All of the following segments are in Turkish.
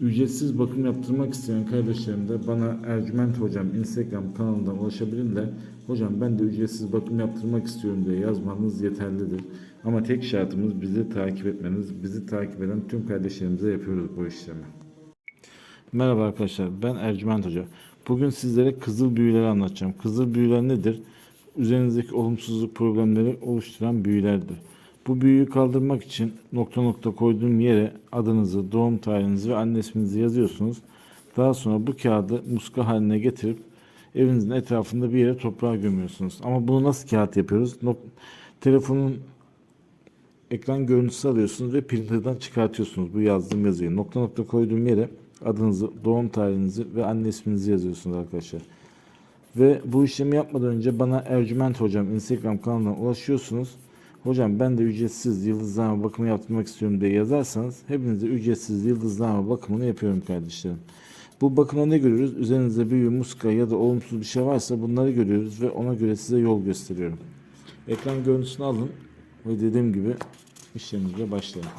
Ücretsiz bakım yaptırmak isteyen kardeşlerim de bana Ercüment Hocam Instagram kanalından ulaşabilirler. Hocam ben de ücretsiz bakım yaptırmak istiyorum diye yazmanız yeterlidir. Ama tek şartımız bizi takip etmeniz. Bizi takip eden tüm kardeşlerimize yapıyoruz bu işlemi. Merhaba arkadaşlar ben Ercüment Hoca. Bugün sizlere kızıl büyüleri anlatacağım. Kızıl büyüler nedir? Üzerinizdeki olumsuzluk problemleri oluşturan büyülerdir. Bu büyüyü kaldırmak için nokta nokta koyduğum yere adınızı, doğum tarihinizi ve anne isminizi yazıyorsunuz. Daha sonra bu kağıdı muska haline getirip evinizin etrafında bir yere toprağa gömüyorsunuz. Ama bunu nasıl kağıt yapıyoruz? Nok- telefonun ekran görüntüsü alıyorsunuz ve printer'dan çıkartıyorsunuz bu yazdığım yazıyı. Nokta nokta koyduğum yere adınızı, doğum tarihinizi ve anne isminizi yazıyorsunuz arkadaşlar. Ve bu işlemi yapmadan önce bana Ercüment Hocam Instagram kanalından ulaşıyorsunuz. Hocam ben de ücretsiz yıldızlama bakımı yaptırmak istiyorum diye yazarsanız hepinize ücretsiz yıldızlama bakımını yapıyorum kardeşlerim. Bu bakımda ne görüyoruz? Üzerinizde büyü, muska ya da olumsuz bir şey varsa bunları görüyoruz ve ona göre size yol gösteriyorum. Ekran görüntüsünü alın ve dediğim gibi işlemimize başlayalım.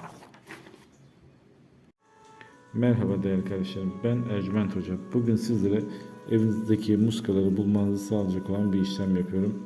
Merhaba değerli kardeşlerim. Ben Ercüment Hoca. Bugün sizlere evinizdeki muskaları bulmanızı sağlayacak olan bir işlem yapıyorum.